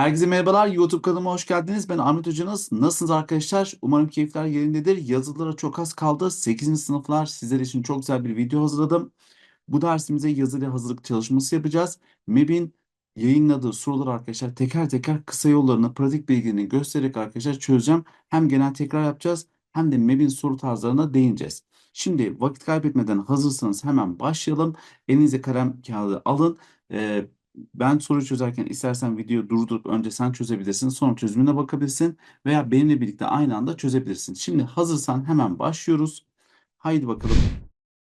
Herkese merhabalar. YouTube kanalıma hoş geldiniz. Ben Ahmet Hocanız. Nasılsınız arkadaşlar? Umarım keyifler yerindedir. Yazılılara çok az kaldı. 8. sınıflar sizler için çok güzel bir video hazırladım. Bu dersimize yazılı hazırlık çalışması yapacağız. MEB'in yayınladığı soruları arkadaşlar teker teker kısa yollarını, pratik bilgilerini göstererek arkadaşlar çözeceğim. Hem genel tekrar yapacağız hem de MEB'in soru tarzlarına değineceğiz. Şimdi vakit kaybetmeden hazırsanız hemen başlayalım. Elinize kalem kağıdı alın. Ee, ben soru çözerken istersen videoyu durdurup önce sen çözebilirsin. Sonra çözümüne bakabilirsin. Veya benimle birlikte aynı anda çözebilirsin. Şimdi hazırsan hemen başlıyoruz. Haydi bakalım.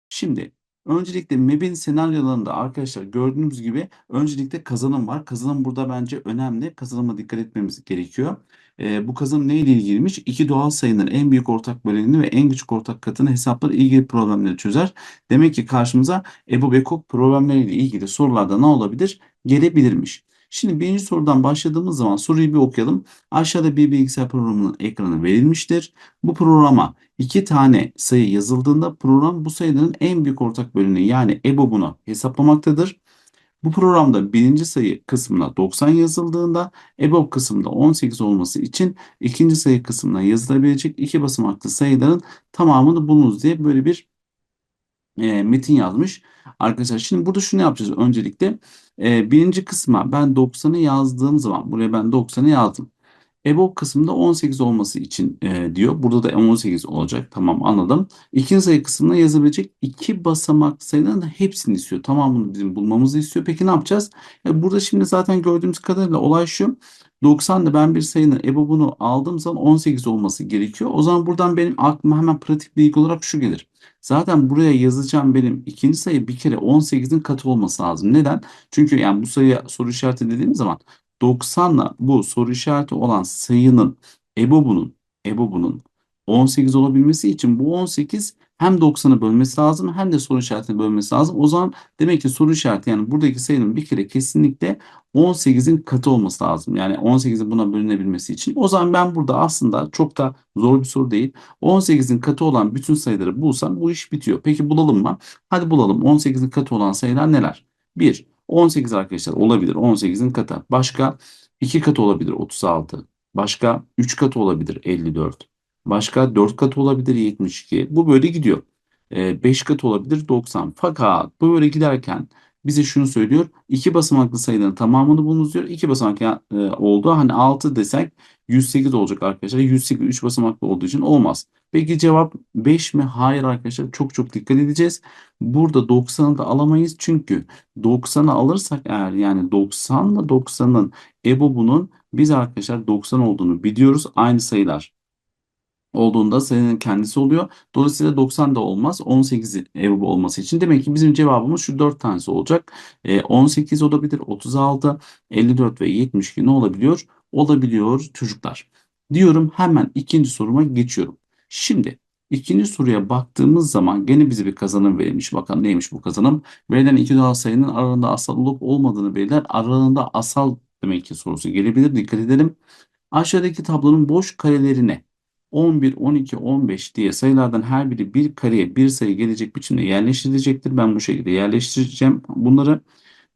Şimdi öncelikle MEB'in senaryolarında arkadaşlar gördüğünüz gibi öncelikle kazanım var. Kazanım burada bence önemli. Kazanıma dikkat etmemiz gerekiyor. Ee, bu kazanım neyle ilgiliymiş? İki doğal sayının en büyük ortak bölenini ve en küçük ortak katını hesaplar ilgili problemleri çözer. Demek ki karşımıza Ebu Bekok problemleriyle ilgili sorularda ne olabilir? Gelebilirmiş. Şimdi birinci sorudan başladığımız zaman soruyu bir okuyalım. Aşağıda bir bilgisayar programının ekranı verilmiştir. Bu programa iki tane sayı yazıldığında program bu sayıların en büyük ortak böleni yani EBOB'unu hesaplamaktadır. Bu programda birinci sayı kısmına 90 yazıldığında EBOB kısmında 18 olması için ikinci sayı kısmına yazılabilecek iki basamaklı sayıların tamamını bulunuz diye böyle bir e, metin yazmış. Arkadaşlar şimdi burada şunu yapacağız öncelikle. E, birinci kısma ben 90'ı yazdığım zaman buraya ben 90'ı yazdım. EBOB kısmında 18 olması için e, diyor. Burada da 18 olacak. Tamam anladım. İkinci sayı kısmına yazabilecek iki basamak sayıların da hepsini istiyor. Tamamını bizim bulmamızı istiyor. Peki ne yapacağız? E, burada şimdi zaten gördüğümüz kadarıyla olay şu. 90'da ben bir sayının EBOB'unu aldığım zaman 18 olması gerekiyor. O zaman buradan benim aklıma hemen pratik bilgi olarak şu gelir. Zaten buraya yazacağım benim ikinci sayı bir kere 18'in katı olması lazım. Neden? Çünkü yani bu sayıya soru işareti dediğim zaman 90'la bu soru işareti olan sayının EBOB'unun EBOB'unun 18 olabilmesi için bu 18 hem 90'ı bölmesi lazım hem de soru işaretini bölmesi lazım. O zaman demek ki soru işareti yani buradaki sayının bir kere kesinlikle 18'in katı olması lazım. Yani 18'in buna bölünebilmesi için. O zaman ben burada aslında çok da zor bir soru değil. 18'in katı olan bütün sayıları bulsam bu iş bitiyor. Peki bulalım mı? Hadi bulalım. 18'in katı olan sayılar neler? 1. 18 arkadaşlar olabilir. 18'in katı. Başka 2 katı olabilir 36. Başka 3 katı olabilir 54. Başka 4 katı olabilir 72. Bu böyle gidiyor. 5 ee, katı olabilir 90. Fakat böyle giderken bize şunu söylüyor. 2 basamaklı sayıların tamamını bulunuz diyor. 2 basamak e, oldu. Hani 6 desek 108 olacak arkadaşlar. 108 3 basamaklı olduğu için olmaz. Peki cevap 5 mi? Hayır arkadaşlar. Çok çok dikkat edeceğiz. Burada 90'ı da alamayız. Çünkü 90'ı alırsak eğer yani 90 ile 90'ın EBOB'unun biz arkadaşlar 90 olduğunu biliyoruz. Aynı sayılar olduğunda sayının kendisi oluyor. Dolayısıyla 90 da olmaz. 18 EBOB olması için. Demek ki bizim cevabımız şu 4 tanesi olacak. E, 18 olabilir, 36, 54 ve 72 ne olabiliyor? Olabiliyor çocuklar. Diyorum hemen ikinci soruma geçiyorum. Şimdi ikinci soruya baktığımız zaman gene bize bir kazanım verilmiş. Bakalım neymiş bu kazanım? Verilen iki doğal sayının aralığında asal olup olmadığını belirler. Aralığında asal demek ki sorusu gelebilir. Dikkat edelim. Aşağıdaki tablonun boş karelerine 11, 12, 15 diye sayılardan her biri bir kareye bir sayı gelecek biçimde yerleştirilecektir. Ben bu şekilde yerleştireceğim. Bunları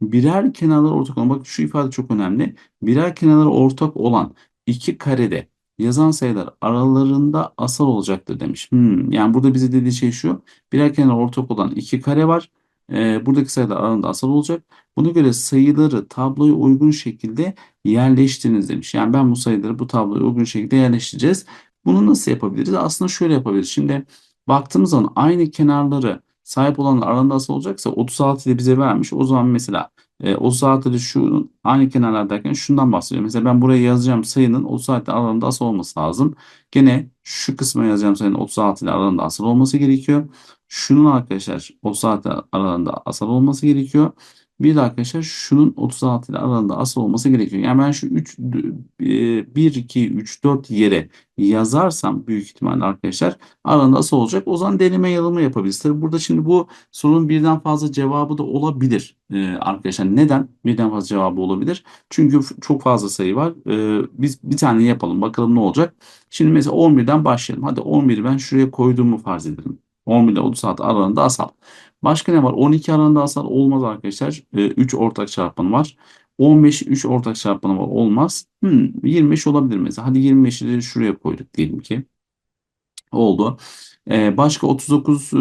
birer kenarları ortak olan, bak şu ifade çok önemli. Birer kenarları ortak olan iki karede yazan sayılar aralarında asal olacaktır demiş. Hmm, yani burada bize dediği şey şu. Birer kenar ortak olan iki kare var. Ee, buradaki sayılar aralarında asal olacak. Buna göre sayıları tabloya uygun şekilde yerleştiriniz demiş. Yani ben bu sayıları bu tabloya uygun şekilde yerleştireceğiz. Bunu nasıl yapabiliriz? Aslında şöyle yapabiliriz. Şimdi baktığımız zaman aynı kenarları sahip olanlar aralarında asal olacaksa 36 ile bize vermiş. O zaman mesela e, 36 ile şu aynı kenarlar derken şundan bahsediyorum. Mesela ben buraya yazacağım sayının 36 ile aralarında asal olması lazım. Gene şu kısma yazacağım sayının 36 ile aralarında asal olması gerekiyor. Şunun arkadaşlar 36 ile aralarında asal olması gerekiyor. Bir de arkadaşlar şunun 36 ile arasında asıl olması gerekiyor. Yani ben şu 3 1 2 3 4 yere yazarsam büyük ihtimalle arkadaşlar arasında asıl olacak. O zaman deneme yanılma yapabiliriz. Tabii burada şimdi bu sorunun birden fazla cevabı da olabilir ee, arkadaşlar. Neden birden fazla cevabı olabilir? Çünkü çok fazla sayı var. Ee, biz bir tane yapalım bakalım ne olacak. Şimdi mesela 11'den başlayalım. Hadi 11'i ben şuraya koyduğumu farz edelim. 11 ile 36 aralığında asal. Başka ne var? 12 aralığında asal olmaz arkadaşlar. 3 ee, ortak çarpanı var. 15 3 ortak çarpanı var olmaz. Hmm, 25 olabilir mesela. Hadi 25'i de şuraya koyduk diyelim ki. Oldu. Ee, başka 39 e,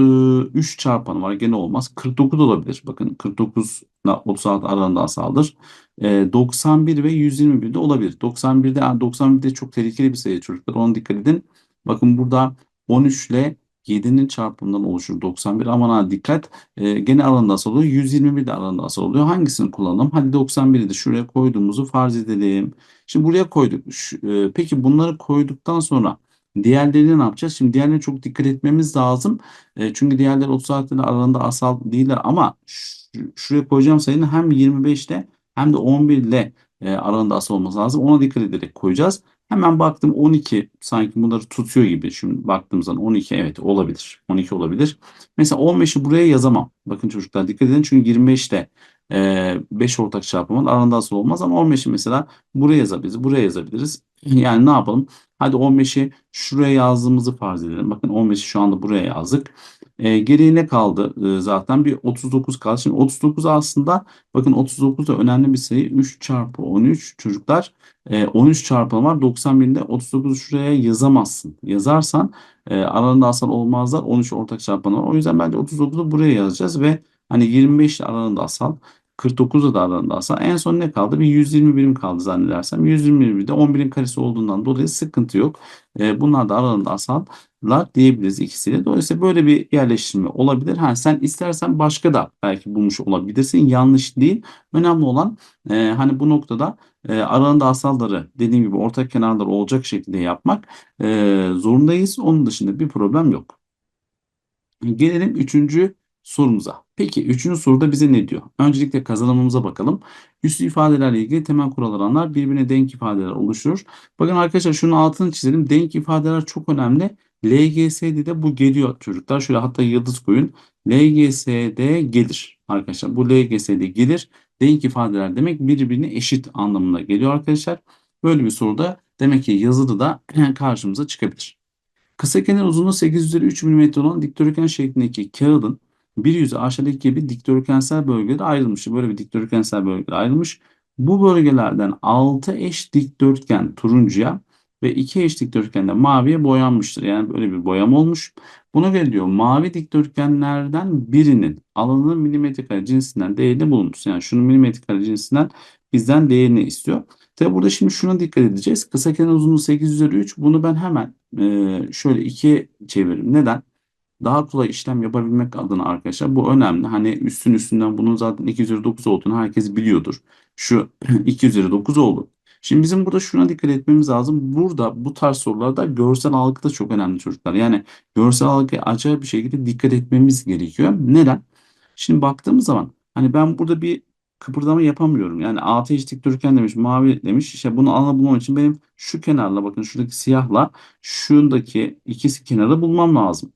3 çarpanı var. Gene olmaz. 49 olabilir. Bakın 49 ile 36 aralığında asaldır. Ee, 91 ve 121 de olabilir. 91'de yani 91'de çok tehlikeli bir sayı çocuklar. Ona dikkat edin. Bakın burada 13 ile 7'nin çarpımından oluşur 91. Aman dikkat. Ee, gene aralığında asal oluyor. 121 de aralığında asal oluyor. Hangisini kullanalım? Hadi 91'i de şuraya koyduğumuzu farz edelim. Şimdi buraya koyduk. Şu- e, peki bunları koyduktan sonra Diğerlerini ne yapacağız? Şimdi diğerlerine çok dikkat etmemiz lazım. E, çünkü diğerleri 36 ile aralarında asal değiller ama şu- şuraya koyacağım sayının hem 25 ile hem de 11 ile e, aralarında asal olması lazım. Ona dikkat ederek koyacağız. Hemen baktım 12 sanki bunları tutuyor gibi. Şimdi baktığım zaman 12 evet olabilir. 12 olabilir. Mesela 15'i buraya yazamam. Bakın çocuklar dikkat edin çünkü 25 ile e, 5 ortak çarpımın arasında asal olmaz ama 15'i mesela buraya yazabiliriz. Buraya yazabiliriz. Yani ne yapalım? Hadi 15'i şuraya yazdığımızı farz edelim. Bakın 15'i şu anda buraya yazdık. E, geriye ne kaldı? E, zaten bir 39 kaldı. Şimdi 39 aslında bakın 39 da önemli bir sayı. 3 çarpı 13 çocuklar. E, 13 çarpımı var. 91'de 39'u şuraya yazamazsın. Yazarsan e, aralarında asal olmazlar. 13 ortak çarpanı var. O yüzden bence 39'u buraya yazacağız ve hani 25 ile aralarında asal. 49'da da aralarında asal. En son ne kaldı? Bir 120 birim kaldı zannedersem. 121 de 11'in karesi olduğundan dolayı sıkıntı yok. E, bunlar da aralarında asallar diyebiliriz ikisiyle. Dolayısıyla böyle bir yerleştirme olabilir. Ha, sen istersen başka da belki bulmuş olabilirsin. Yanlış değil. Önemli olan e, hani bu noktada e, aralarında asalları dediğim gibi ortak kenarları olacak şekilde yapmak e, zorundayız. Onun dışında bir problem yok. Gelelim üçüncü sorumuza. Peki üçüncü soruda bize ne diyor? Öncelikle kazanımımıza bakalım. Üslü ifadelerle ilgili temel kural alanlar birbirine denk ifadeler oluşturur. Bakın arkadaşlar şunun altını çizelim. Denk ifadeler çok önemli. LGS'de de bu geliyor çocuklar. Şöyle hatta yıldız koyun. LGS'de gelir arkadaşlar. Bu LGS'de gelir. Denk ifadeler demek birbirine eşit anlamına geliyor arkadaşlar. Böyle bir soruda demek ki yazılı da karşımıza çıkabilir. Kısa kenar uzunluğu 8 üzeri 3 mm olan dikdörtgen şeklindeki kağıdın bir yüzü aşağıdaki gibi dikdörtgensel bölgelere ayrılmış. Böyle bir dikdörtgensel bölgelere ayrılmış. Bu bölgelerden 6 eş dikdörtgen turuncuya ve 2 eş dikdörtgen de maviye boyanmıştır. Yani böyle bir boyama olmuş. Buna göre diyor mavi dikdörtgenlerden birinin alanı milimetre kare cinsinden değerini bulunur. Yani şunun milimetre kare cinsinden bizden değerini istiyor. Tabi burada şimdi şuna dikkat edeceğiz. Kısa kenar uzunluğu 8 üzeri 3. Bunu ben hemen e, şöyle ikiye çeviririm. Neden? Daha kolay işlem yapabilmek adına arkadaşlar bu önemli. Hani üstün üstünden bunun zaten 2 üzeri 9 olduğunu herkes biliyordur. Şu 2 üzeri 9 oldu. Şimdi bizim burada şuna dikkat etmemiz lazım. Burada bu tarz sorularda görsel algı da çok önemli çocuklar. Yani görsel algıya acayip bir şekilde dikkat etmemiz gerekiyor. Neden? Şimdi baktığımız zaman hani ben burada bir kıpırdama yapamıyorum. Yani altı eş dikdörtgen demiş, mavi demiş. İşte bunu alabilmem için benim şu kenarla bakın şuradaki siyahla şundaki ikisi kenarı bulmam lazım.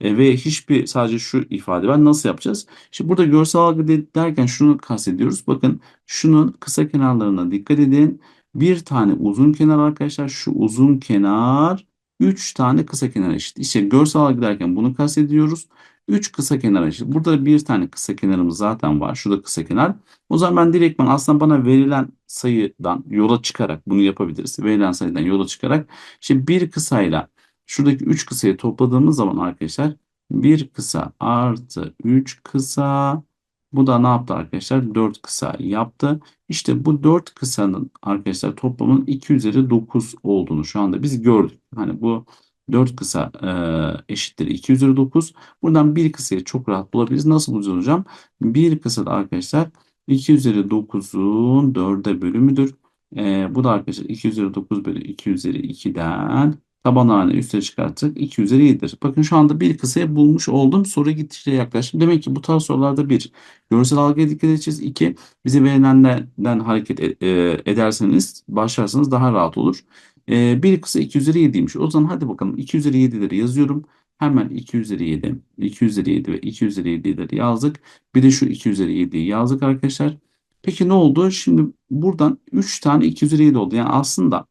E, ve hiçbir sadece şu ifade var. Nasıl yapacağız? İşte burada görsel algı de- derken şunu kastediyoruz. Bakın şunun kısa kenarlarına dikkat edin. Bir tane uzun kenar arkadaşlar. Şu uzun kenar 3 tane kısa kenar eşit. İşte görsel algı derken bunu kastediyoruz. 3 kısa kenar eşit. Burada bir tane kısa kenarımız zaten var. Şurada kısa kenar. O zaman ben direktman aslında bana verilen sayıdan yola çıkarak bunu yapabiliriz. Verilen sayıdan yola çıkarak işte bir kısayla şuradaki 3 kısayı topladığımız zaman arkadaşlar bir kısa artı 3 kısa bu da ne yaptı arkadaşlar? 4 kısa yaptı. İşte bu 4 kısanın arkadaşlar toplamının 2 üzeri 9 olduğunu şu anda biz gördük. Hani bu 4 kısa e, eşittir 2 üzeri 9. Buradan bir kısayı çok rahat bulabiliriz. Nasıl bulacağız hocam? Bir kısa da arkadaşlar 2 üzeri 9'un 4'e bölümüdür. E, bu da arkadaşlar 2 üzeri 9 bölü 2 üzeri 2'den tabanlarını üste çıkarttık. 2 üzeri 7'dir. Bakın şu anda bir kısayı bulmuş oldum. Soru gittikçe yaklaştım. Demek ki bu tarz sorularda bir görsel algıya dikkat edeceğiz. İki bize verilenlerden hareket e- e, ederseniz başlarsanız daha rahat olur. E, bir kısa 2 üzeri 7'ymiş. O zaman hadi bakalım 2 üzeri 7'leri yazıyorum. Hemen 2 üzeri 7, 2 üzeri 7 ve 2 üzeri 7'leri yazdık. Bir de şu 2 üzeri 7'yi yazdık arkadaşlar. Peki ne oldu? Şimdi buradan 3 tane 2 üzeri 7 oldu. Yani aslında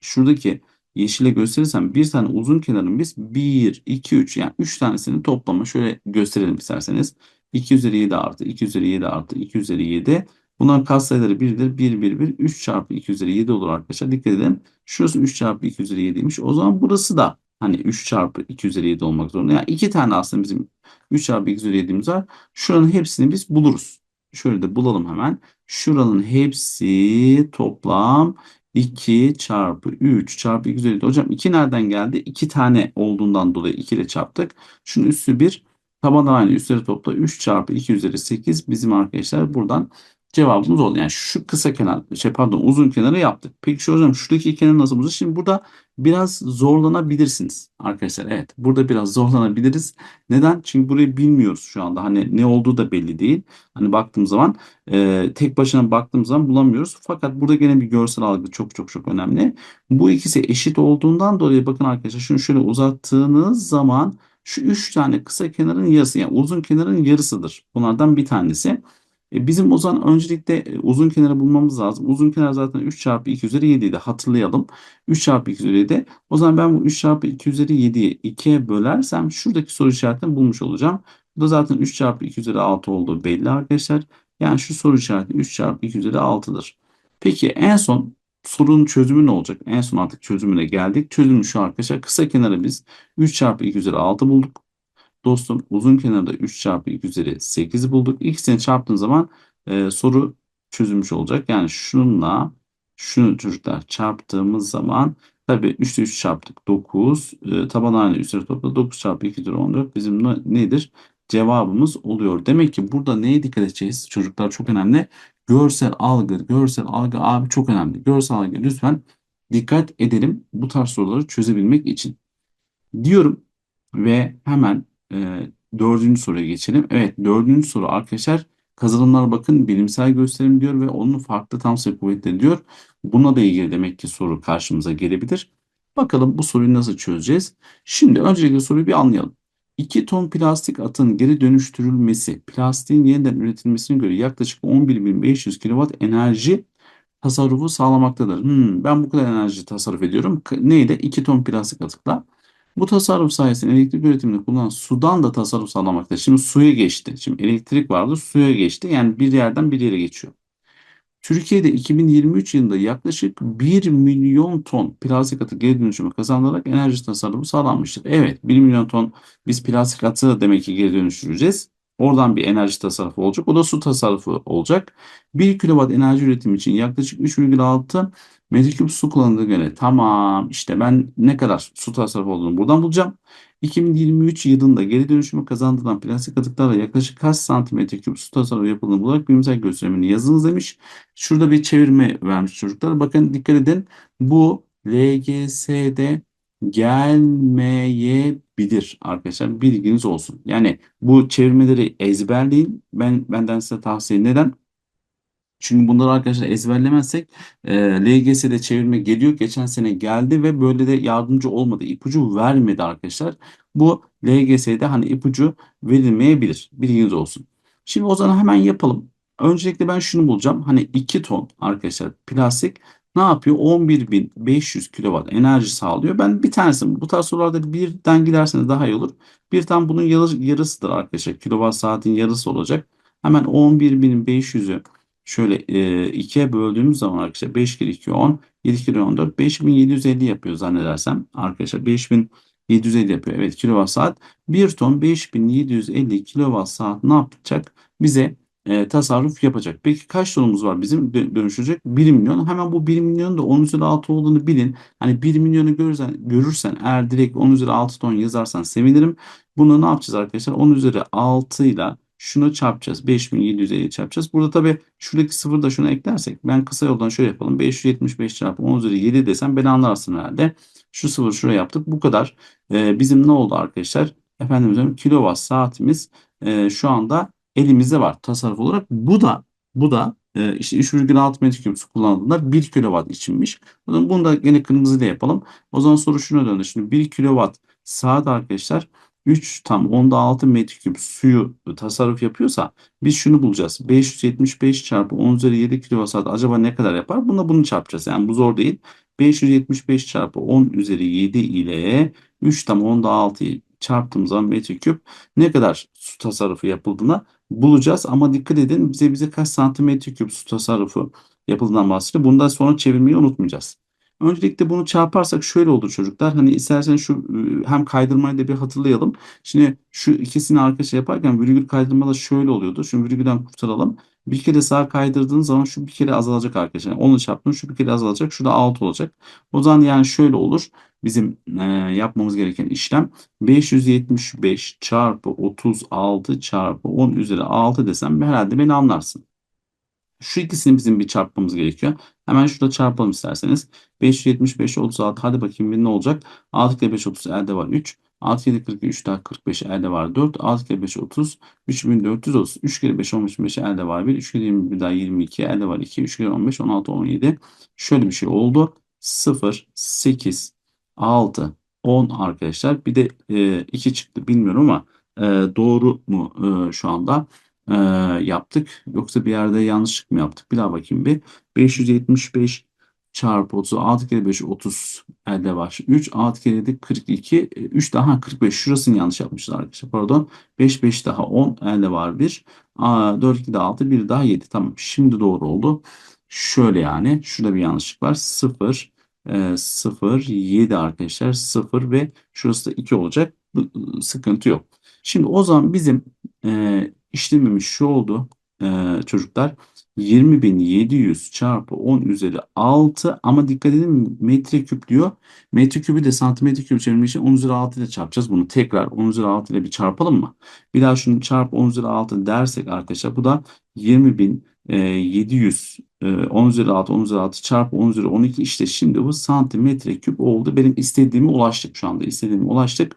şuradaki yeşile gösterirsem bir tane uzun kenarın biz 1, 2, 3 yani 3 tanesini toplama şöyle gösterelim isterseniz. 2 üzeri 7 artı 2 üzeri 7 artı 2 üzeri 7 Bunların katsayıları 1'dir. 1, 1, 1. 3 çarpı 2 üzeri 7 olur arkadaşlar. Dikkat edin. Şurası 3 çarpı 2 üzeri 7'ymiş. O zaman burası da hani 3 çarpı 2 üzeri 7 olmak zorunda. Yani iki tane aslında bizim 3 çarpı 2 üzeri 7'miz var. Şuranın hepsini biz buluruz. Şöyle de bulalım hemen. Şuranın hepsi toplam 2 çarpı 3 çarpı 2 üzeri 7. Hocam 2 nereden geldi? 2 tane olduğundan dolayı 2 ile çarptık. Şunun üssü 1. Tabanlar aynı üstleri topla 3 çarpı 2 üzeri 8 bizim arkadaşlar buradan cevabımız oldu. Yani şu kısa kenar şey pardon uzun kenarı yaptık. Peki şu hocam şuradaki kenar nasıl bulacağız? Şimdi burada biraz zorlanabilirsiniz arkadaşlar. Evet burada biraz zorlanabiliriz. Neden? Çünkü burayı bilmiyoruz şu anda. Hani ne olduğu da belli değil. Hani baktığım zaman e, tek başına baktığım zaman bulamıyoruz. Fakat burada gene bir görsel algı çok çok çok önemli. Bu ikisi eşit olduğundan dolayı bakın arkadaşlar şunu şöyle uzattığınız zaman şu üç tane kısa kenarın yarısı yani uzun kenarın yarısıdır. Bunlardan bir tanesi. E, bizim o zaman öncelikle e, uzun kenarı bulmamız lazım. Uzun kenar zaten 3 çarpı 2 üzeri 7 idi. Hatırlayalım. 3 çarpı 2 üzeri 7. O zaman ben bu 3 çarpı 2 üzeri 7'yi 2'ye bölersem şuradaki soru işaretini bulmuş olacağım. Bu da zaten 3 çarpı 2 üzeri 6 olduğu belli arkadaşlar. Yani şu soru işareti 3 çarpı 2 üzeri 6'dır. Peki en son sorunun çözümü ne olacak? En son artık çözümüne geldik. Çözümü şu arkadaşlar. Kısa kenarı biz 3 çarpı 2 üzeri 6 bulduk. Dostum uzun kenarda 3 çarpı 2 üzeri 8 bulduk. İkisini çarptığın zaman e, soru çözülmüş olacak. Yani şununla şunu çocuklar çarptığımız zaman tabii 3 ile 3 çarptık 9. E, taban aynı üstleri topla 9 çarpı 2 üzeri 14 bizim ne, nedir? Cevabımız oluyor. Demek ki burada neye dikkat edeceğiz? Çocuklar çok önemli. Görsel algı, görsel algı abi çok önemli. Görsel algı lütfen dikkat edelim bu tarz soruları çözebilmek için. Diyorum ve hemen e, dördüncü soruya geçelim. Evet dördüncü soru arkadaşlar kazanımlar bakın bilimsel gösterim diyor ve onun farklı tam sayı kuvvetleri diyor. Buna da ilgili demek ki soru karşımıza gelebilir. Bakalım bu soruyu nasıl çözeceğiz? Şimdi öncelikle soruyu bir anlayalım. 2 ton plastik atın geri dönüştürülmesi, plastiğin yeniden üretilmesine göre yaklaşık 11.500 kW enerji tasarrufu sağlamaktadır. Hmm, ben bu kadar enerji tasarruf ediyorum. Neyle? 2 ton plastik atıkla. Bu tasarruf sayesinde elektrik üretiminde kullanılan sudan da tasarruf sağlamakta. Şimdi suya geçti. Şimdi elektrik vardı suya geçti. Yani bir yerden bir yere geçiyor. Türkiye'de 2023 yılında yaklaşık 1 milyon ton plastik atı geri dönüşümü kazanılarak enerji tasarrufu sağlanmıştır. Evet 1 milyon ton biz plastik atı demek ki geri dönüştüreceğiz. Oradan bir enerji tasarrufu olacak. O da su tasarrufu olacak. 1 kilowatt enerji üretimi için yaklaşık 3,6 metreküp su kullanıldığına göre tamam işte ben ne kadar su tasarrufu olduğunu buradan bulacağım. 2023 yılında geri dönüşümü kazandırılan plastik atıklarla yaklaşık kaç santimetre küp su tasarrufu yapıldığını bularak bilimsel gösterimini yazınız demiş. Şurada bir çevirme vermiş çocuklar. Bakın dikkat edin. Bu LGS'de gelmeyebilir arkadaşlar. Bilginiz olsun. Yani bu çevirmeleri ezberleyin. Ben benden size tavsiye neden? Çünkü bunları arkadaşlar ezberlemezsek e, LGS'de çevirme geliyor. Geçen sene geldi ve böyle de yardımcı olmadı. ipucu vermedi arkadaşlar. Bu LGS'de hani ipucu verilmeyebilir. Bilginiz olsun. Şimdi o zaman hemen yapalım. Öncelikle ben şunu bulacağım. Hani 2 ton arkadaşlar plastik ne yapıyor? 11.500 kW enerji sağlıyor. Ben bir tanesi bu tarz sorularda birden giderseniz daha iyi olur. Bir tane bunun yarısıdır arkadaşlar. Kilowatt saatin yarısı olacak. Hemen 11.500'ü şöyle e, ikiye böldüğümüz zaman arkadaşlar 5 kere 2 10 7 kere 14 5750 yapıyor zannedersem arkadaşlar 5750 yapıyor. Evet kilowatt saat 1 ton 5750 kilowatt saat ne yapacak? Bize e, tasarruf yapacak. Peki kaç tonumuz var bizim dönüşecek? 1 milyon. Hemen bu 1 milyonun da 10 üzeri 6 olduğunu bilin. Hani 1 milyonu görürsen, görürsen eğer direkt 10 üzeri 6 ton yazarsan sevinirim. Bunu ne yapacağız arkadaşlar? 10 üzeri 6 ile şunu çarpacağız. 5750 çarpacağız. Burada tabii şuradaki sıfır da şunu eklersek ben kısa yoldan şöyle yapalım. 575 çarpı 10 üzeri 7 desem beni anlarsın herhalde. Şu sıfır şuraya yaptık. Bu kadar. Ee, bizim ne oldu arkadaşlar? Efendim kilowatt saatimiz e, şu anda elimizde var tasarruf olarak. Bu da bu da e, işte 3,6 metreküp su kullanıldığında 1 kilowatt içinmiş. Bunu da yine kırmızıyla yapalım. O zaman soru şuna döndü. Şimdi 1 kilowatt saat arkadaşlar 3 tam onda 6 metreküp suyu tasarruf yapıyorsa biz şunu bulacağız. 575 çarpı 10 üzeri 7 kWh acaba ne kadar yapar? Buna bunu çarpacağız. Yani bu zor değil. 575 çarpı 10 üzeri 7 ile 3 tam onda 6'yı çarptığımız zaman metreküp ne kadar su tasarrufu yapıldığına bulacağız ama dikkat edin bize bize kaç santimetre küp su tasarrufu yapıldığından bahsediyor. Bundan sonra çevirmeyi unutmayacağız. Öncelikle bunu çarparsak şöyle olur çocuklar. Hani isterseniz şu e, hem kaydırmayı da bir hatırlayalım. Şimdi şu ikisini arkadaşlar yaparken virgül kaydırma da şöyle oluyordu. Şu virgülden kurtaralım. Bir kere sağa kaydırdığın zaman şu bir kere azalacak arkadaşlar. Yani onu çarptım şu bir kere azalacak. Şurada 6 olacak. O zaman yani şöyle olur. Bizim e, yapmamız gereken işlem 575 çarpı 36 çarpı 10 üzeri 6 desem herhalde beni anlarsın. Şu ikisini bizim bir çarpmamız gerekiyor. Hemen şurada çarpalım isterseniz. 575 36 hadi bakayım bir ne olacak? 6 kere 5 30 elde var 3. 6 kere 43 daha 45 elde var 4. 6 kere 5 30. 3430. 3 kere 5 15 5 elde var 1. 3 kere 21 daha 22 elde var 2. 3 kere 15 16 17. Şöyle bir şey oldu. 0 8 6 10 arkadaşlar. Bir de e, 2 çıktı bilmiyorum ama e, doğru mu e, şu anda? E, yaptık. Yoksa bir yerde yanlışlık mı yaptık? Bir daha bakayım bir. 575 çarpı 30. 6 kere 5 30 elde var. 3 6 kere 7 42. 3 daha 45. Şurasını yanlış yapmışlar arkadaşlar. Pardon. 5 5 daha 10 elde var 1. Aa, 4 2 daha 6 1 daha 7. Tamam. Şimdi doğru oldu. Şöyle yani. Şurada bir yanlışlık var. 0 e, 0 7 arkadaşlar. 0 ve şurası da 2 olacak. Bu, sıkıntı yok. Şimdi o zaman bizim e, işlemimiz şu oldu e, çocuklar. 20.700 çarpı 10 üzeri 6 ama dikkat edin metreküp diyor. Metreküpü de santimetre küp çevirmek için 10 üzeri 6 ile çarpacağız. Bunu tekrar 10 üzeri 6 ile bir çarpalım mı? Bir daha şunu çarp 10 üzeri 6 dersek arkadaşlar bu da 20.700 10 üzeri 6 10 üzeri 6 çarpı 10 üzeri 12 işte şimdi bu santimetre küp oldu. Benim istediğime ulaştık şu anda istediğime ulaştık.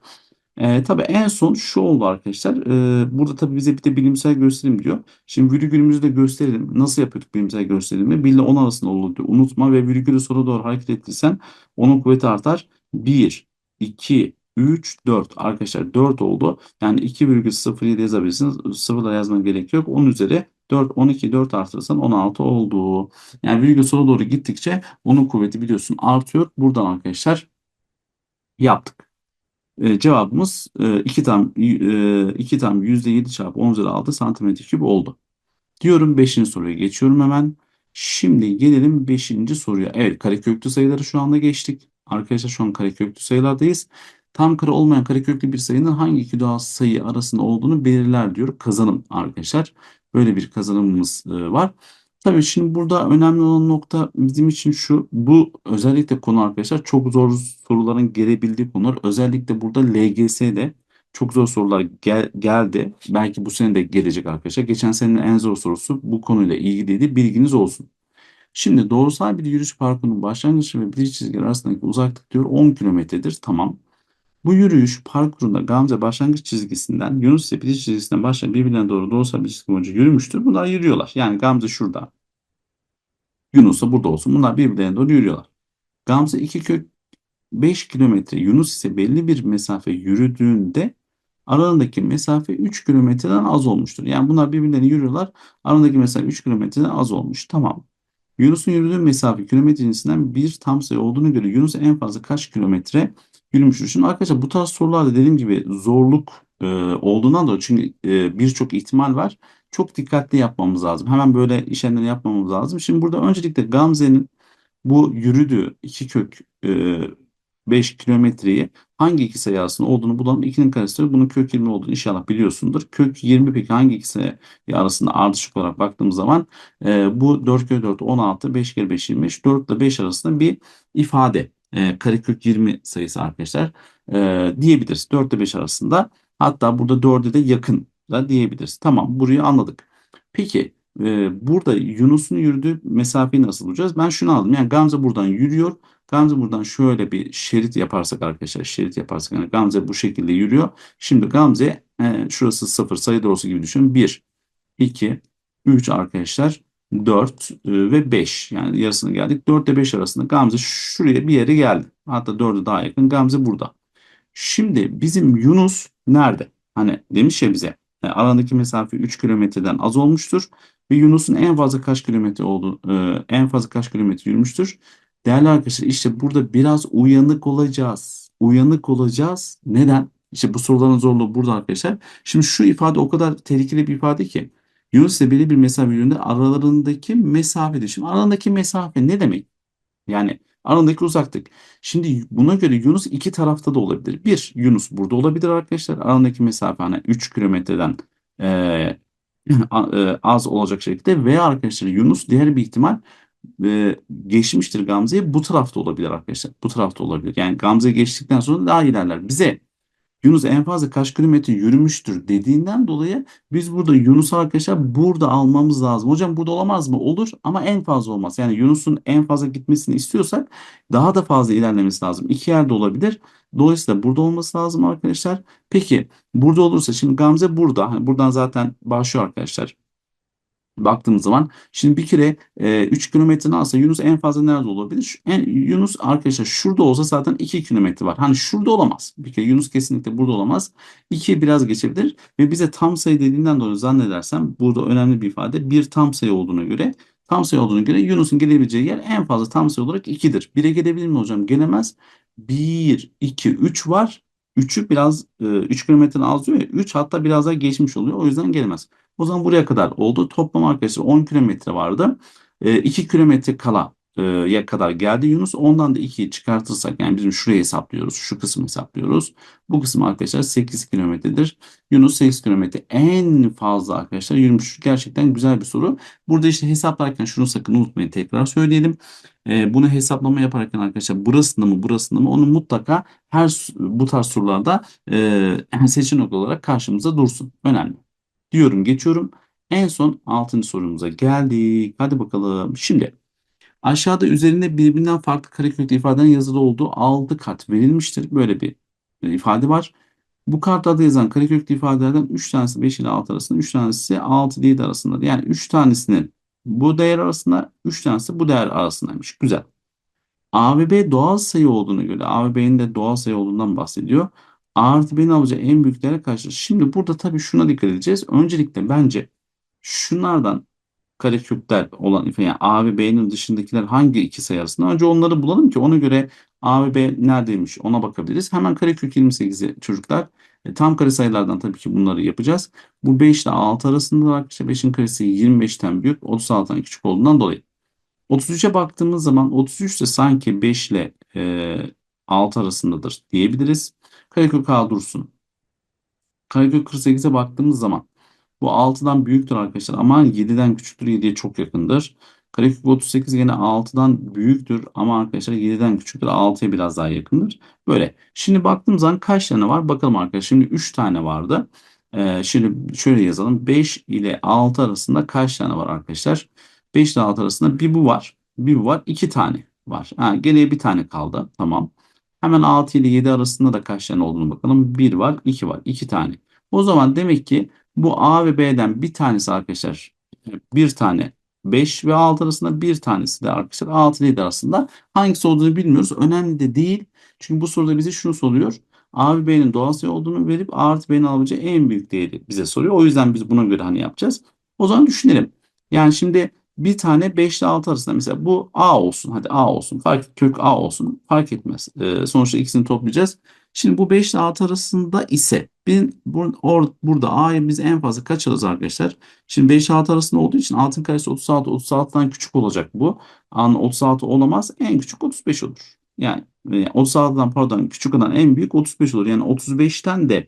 E, tabii en son şu oldu arkadaşlar. E, burada tabii bize bir de bilimsel gösterim diyor. Şimdi virgülümüzü de gösterelim. Nasıl yapıyorduk bilimsel gösterimi? 1 ile 10 arasında olurdu. Unutma ve virgülü sola doğru hareket ettirsen onun kuvveti artar. 1, 2, 3, 4. Arkadaşlar 4 oldu. Yani 2,07 yazabilirsiniz. 0 da yazmaya gerek yok. 10 üzeri 4, 12, 4 artırırsan 16 oldu. Yani virgül sola doğru gittikçe onun kuvveti biliyorsun artıyor. Buradan arkadaşlar yaptık. E, cevabımız e, 2 tam e, 2 tam %7 çarpı 10 üzeri 6 santimetre küp oldu. Diyorum 5. soruya geçiyorum hemen. Şimdi gelelim 5. soruya. Evet kareköklü sayıları şu anda geçtik. Arkadaşlar şu an kareköklü sayılardayız. Tam kare olmayan kareköklü bir sayının hangi iki doğal sayı arasında olduğunu belirler diyor. Kazanım arkadaşlar. Böyle bir kazanımımız e, var. Tabii şimdi burada önemli olan nokta bizim için şu. Bu özellikle konu arkadaşlar çok zor soruların gelebildiği konular. Özellikle burada LGS'de çok zor sorular gel- geldi. Belki bu sene de gelecek arkadaşlar. Geçen senenin en zor sorusu bu konuyla ilgiliydi. Bilginiz olsun. Şimdi doğrusal bir yürüyüş parkurunun başlangıcı ve bitiş çizgileri arasındaki uzaklık diyor 10 kilometredir. Tamam. Bu yürüyüş parkurunda Gamze başlangıç çizgisinden Yunus ise bitiş çizgisinden başlayan birbirlerine doğru doğrusal bir çizgi boyunca yürümüştür. Bunlar yürüyorlar. Yani Gamze şurada. Yunus da burada olsun. Bunlar birbirlerine doğru yürüyorlar. Gamze 2 kök 5 kilometre Yunus ise belli bir mesafe yürüdüğünde aralarındaki mesafe 3 kilometreden az olmuştur. Yani bunlar birbirlerine yürüyorlar. Aralarındaki mesafe 3 kilometreden az olmuş. Tamam. Yunus'un yürüdüğü mesafe kilometre cinsinden bir tam sayı olduğunu göre Yunus en fazla kaç kilometre Şimdi arkadaşlar bu tarz sorularda dediğim gibi zorluk e, olduğundan dolayı çünkü e, birçok ihtimal var. Çok dikkatli yapmamız lazım. Hemen böyle işlemleri yapmamamız lazım. Şimdi burada öncelikle Gamze'nin bu yürüdüğü 2 kök e, 5 kilometreyi hangi iki sayı arasında olduğunu bulalım. 2'nin karesi bunun kök 20 olduğunu inşallah biliyorsundur. Kök 20 peki hangi iki sayı arasında ardışık olarak baktığımız zaman e, bu 4 kere 4 16 5 kere 5 25 4 ile 5 arasında bir ifade. E, karekök 20 sayısı arkadaşlar e, diyebiliriz. 4 ile 5 arasında hatta burada 4'e de yakın da diyebiliriz. Tamam burayı anladık. Peki e, burada Yunus'un yürüdüğü mesafeyi nasıl bulacağız? Ben şunu aldım. Yani Gamze buradan yürüyor. Gamze buradan şöyle bir şerit yaparsak arkadaşlar şerit yaparsak yani Gamze bu şekilde yürüyor. Şimdi Gamze e, şurası 0 sayı doğrusu gibi düşünün. 1, 2, 3 arkadaşlar 4 e, ve 5 yani yarısına geldik. 4 ile 5 arasında Gamze şuraya bir yere geldi. Hatta 4'e daha yakın Gamze burada. Şimdi bizim Yunus nerede? Hani demiş ya bize e, arandaki mesafe 3 kilometreden az olmuştur. Ve Yunus'un en fazla kaç kilometre oldu? E, en fazla kaç kilometre yürümüştür? Değerli arkadaşlar işte burada biraz uyanık olacağız. Uyanık olacağız. Neden? İşte bu soruların zorluğu burada arkadaşlar. Şimdi şu ifade o kadar tehlikeli bir ifade ki. Yunus ile belli bir mesafe yönünde aralarındaki mesafedir. Şimdi aralarındaki mesafe ne demek? Yani aralarındaki uzaklık. Şimdi buna göre Yunus iki tarafta da olabilir. Bir, Yunus burada olabilir arkadaşlar. Aralarındaki mesafe hani 3 kilometreden e, e, az olacak şekilde veya arkadaşlar Yunus diğer bir ihtimal e, geçmiştir Gamze'yi bu tarafta olabilir arkadaşlar. Bu tarafta olabilir. Yani Gamze'yi geçtikten sonra daha ilerler. Bize Yunus en fazla kaç kilometre yürümüştür dediğinden dolayı biz burada Yunus'u arkadaşlar burada almamız lazım. Hocam burada olamaz mı? Olur ama en fazla olmaz. Yani Yunus'un en fazla gitmesini istiyorsak daha da fazla ilerlemesi lazım. İki yerde olabilir. Dolayısıyla burada olması lazım arkadaşlar. Peki burada olursa şimdi Gamze burada. Hani buradan zaten başlıyor arkadaşlar baktığımız zaman şimdi bir kere e, 3 kilometre alsa Yunus en fazla nerede olabilir? En, Yunus arkadaşlar şurada olsa zaten 2 kilometre var. Hani şurada olamaz. Bir kere Yunus kesinlikle burada olamaz. 2'ye biraz geçebilir ve bize tam sayı dediğinden dolayı zannedersem burada önemli bir ifade bir tam sayı olduğuna göre tam sayı olduğuna göre Yunus'un gelebileceği yer en fazla tam sayı olarak 2'dir. 1'e gelebilir mi hocam? Gelemez. 1, 2, 3 var. 3'ü biraz e, 3 kilometreden az diyor ya 3 hatta biraz daha geçmiş oluyor. O yüzden gelemez. O zaman buraya kadar oldu. Toplam arkadaşlar 10 kilometre vardı. E, 2 kilometre kala ya kadar geldi Yunus. Ondan da 2'yi çıkartırsak yani bizim şurayı hesaplıyoruz. Şu kısmı hesaplıyoruz. Bu kısım arkadaşlar 8 kilometredir. Yunus 8 kilometre en fazla arkadaşlar yürümüş. Gerçekten güzel bir soru. Burada işte hesaplarken şunu sakın unutmayın. Tekrar söyleyelim. E, bunu hesaplama yaparken arkadaşlar burasında mı burasında mı onu mutlaka her bu tarz sorularda e, seçenek olarak karşımıza dursun. Önemli diyorum geçiyorum. En son 6. sorumuza geldik. Hadi bakalım. Şimdi aşağıda üzerinde birbirinden farklı kareköklü ifadelerin yazılı olduğu 6 kart verilmiştir. Böyle bir ifade var. Bu kartlarda yazan kareköklü ifadelerden 3 tanesi 5 ile 6 arasında, 3 tanesi 6 ile 7 arasında. Yani 3 tanesinin bu değer arasında, 3 tanesi bu değer arasındaymış. Güzel. A ve B doğal sayı olduğuna göre A ve B'nin de doğal sayı olduğundan bahsediyor. A artı B'nin alacağı en büyük değere karşı. Şimdi burada tabii şuna dikkat edeceğiz. Öncelikle bence şunlardan karekökler olan yani A ve B'nin dışındakiler hangi iki sayı arasında? Önce onları bulalım ki ona göre A ve B neredeymiş ona bakabiliriz. Hemen karekök 28'i çocuklar. E, tam kare sayılardan tabii ki bunları yapacağız. Bu 5 ile 6 arasında arkadaşlar 5'in karesi 25'ten büyük 36'dan küçük olduğundan dolayı. 33'e baktığımız zaman 33 de sanki 5 ile e, 6 arasındadır diyebiliriz. Karekök A dursun. Karekök 48'e baktığımız zaman bu 6'dan büyüktür arkadaşlar ama 7'den küçüktür. 7'ye çok yakındır. Karekök 38 yine 6'dan büyüktür ama arkadaşlar 7'den küçüktür. 6'ya biraz daha yakındır. Böyle. Şimdi baktığımız zaman kaç tane var? Bakalım arkadaşlar. Şimdi 3 tane vardı. Ee, şimdi şöyle yazalım. 5 ile 6 arasında kaç tane var arkadaşlar? 5 ile 6 arasında bir bu var. Bir bu var. 2 tane var. Ha, geriye bir tane kaldı. Tamam. Hemen 6 ile 7 arasında da kaç tane olduğunu bakalım. 1 var, 2 var. 2 tane. O zaman demek ki bu A ve B'den bir tanesi arkadaşlar bir tane 5 ve 6 arasında bir tanesi de arkadaşlar 6 ile 7 arasında hangisi olduğunu bilmiyoruz. Önemli de değil. Çünkü bu soruda bize şunu soruyor. A ve B'nin doğal sayı olduğunu verip A artı B'nin alabileceği en büyük değeri bize soruyor. O yüzden biz buna göre hani yapacağız. O zaman düşünelim. Yani şimdi bir tane 5 ile 6 arasında mesela bu A olsun. Hadi A olsun. Fark, kök A olsun. Fark etmez. Ee, sonuçta ikisini toplayacağız. Şimdi bu 5 ile 6 arasında ise bir, bur, or, burada A'ya biz en fazla kaç alırız arkadaşlar? Şimdi 5 ile 6 arasında olduğu için altın karesi 36. 36'dan küçük olacak bu. A'nın 36 olamaz. En küçük 35 olur. Yani e, 36'dan pardon küçük olan en büyük 35 olur. Yani 35'ten de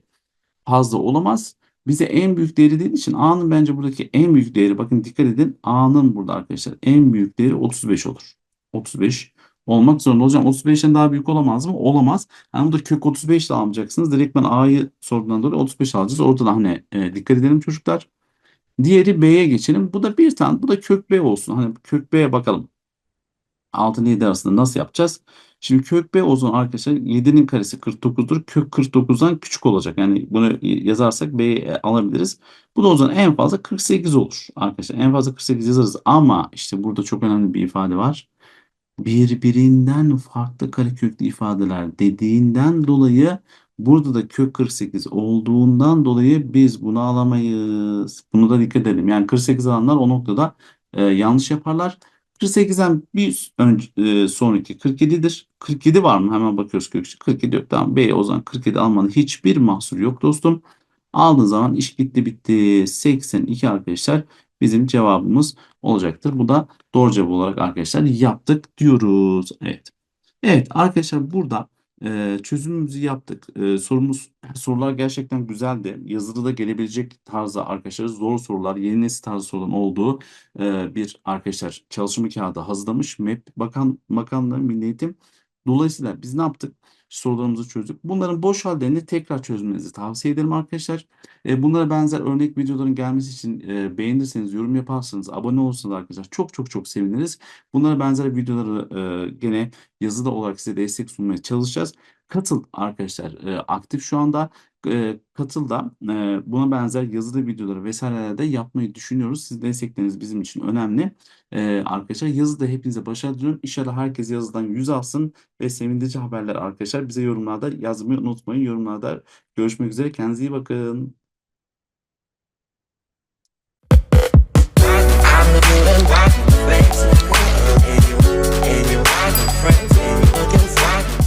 fazla olamaz. Bize en büyük değeri dediği için A'nın bence buradaki en büyük değeri bakın dikkat edin. A'nın burada arkadaşlar en büyük değeri 35 olur. 35 olmak zorunda. Hocam 35'ten daha büyük olamaz mı? Olamaz. Yani burada kök 35 ile almayacaksınız. Direkt ben A'yı sorduğundan dolayı 35 alacağız. Orada da hani e, dikkat edelim çocuklar. Diğeri B'ye geçelim. Bu da bir tane. Bu da kök B olsun. Hani kök B'ye bakalım. 6 ile 7 arasında nasıl yapacağız? Şimdi kök B o arkadaşlar 7'nin karesi 49'dur. Kök 49'dan küçük olacak. Yani bunu yazarsak B'yi alabiliriz. Bu da o en fazla 48 olur. Arkadaşlar en fazla 48 yazarız. Ama işte burada çok önemli bir ifade var. Birbirinden farklı kareköklü ifadeler dediğinden dolayı burada da kök 48 olduğundan dolayı biz bunu alamayız. Bunu da dikkat edelim. Yani 48 alanlar o noktada e, yanlış yaparlar. 48'den bir önce, e, sonraki 47'dir. 47 var mı? Hemen bakıyoruz kökçü. 47 yok. Tamam. B o zaman 47 almanın hiçbir mahsuru yok dostum. Aldığın zaman iş gitti bitti. 82 arkadaşlar bizim cevabımız olacaktır. Bu da doğru cevap olarak arkadaşlar yaptık diyoruz. Evet. Evet arkadaşlar burada e, çözümümüzü yaptık. E, sorumuz sorular gerçekten güzeldi. Yazılı da gelebilecek tarzda arkadaşlar zor sorular, yeni nesil tarzı soruların olduğu e, bir arkadaşlar çalışma kağıdı hazırlamış. MEP Bakan Bakanlığı Milli Eğitim. Dolayısıyla biz ne yaptık? Sorularımızı çözdük. Bunların boş hallerini tekrar çözmenizi tavsiye ederim arkadaşlar. E, bunlara benzer örnek videoların gelmesi için e, beğenirseniz, yorum yaparsanız, abone olursanız arkadaşlar çok çok çok seviniriz. Bunlara benzer videoları e, gene yazılı olarak size destek sunmaya çalışacağız. Katıl arkadaşlar e, aktif şu anda e, Katıl'da e, buna benzer yazılı videoları vesairelerde yapmayı düşünüyoruz. Siz destekleriniz bizim için önemli. E, arkadaşlar yazıda hepinize başarı diliyorum. İnşallah herkes yazıdan yüz alsın ve sevindirici haberler arkadaşlar. Bize yorumlarda yazmayı unutmayın. Yorumlarda görüşmek üzere. Kendinize iyi bakın. friends and you looking fly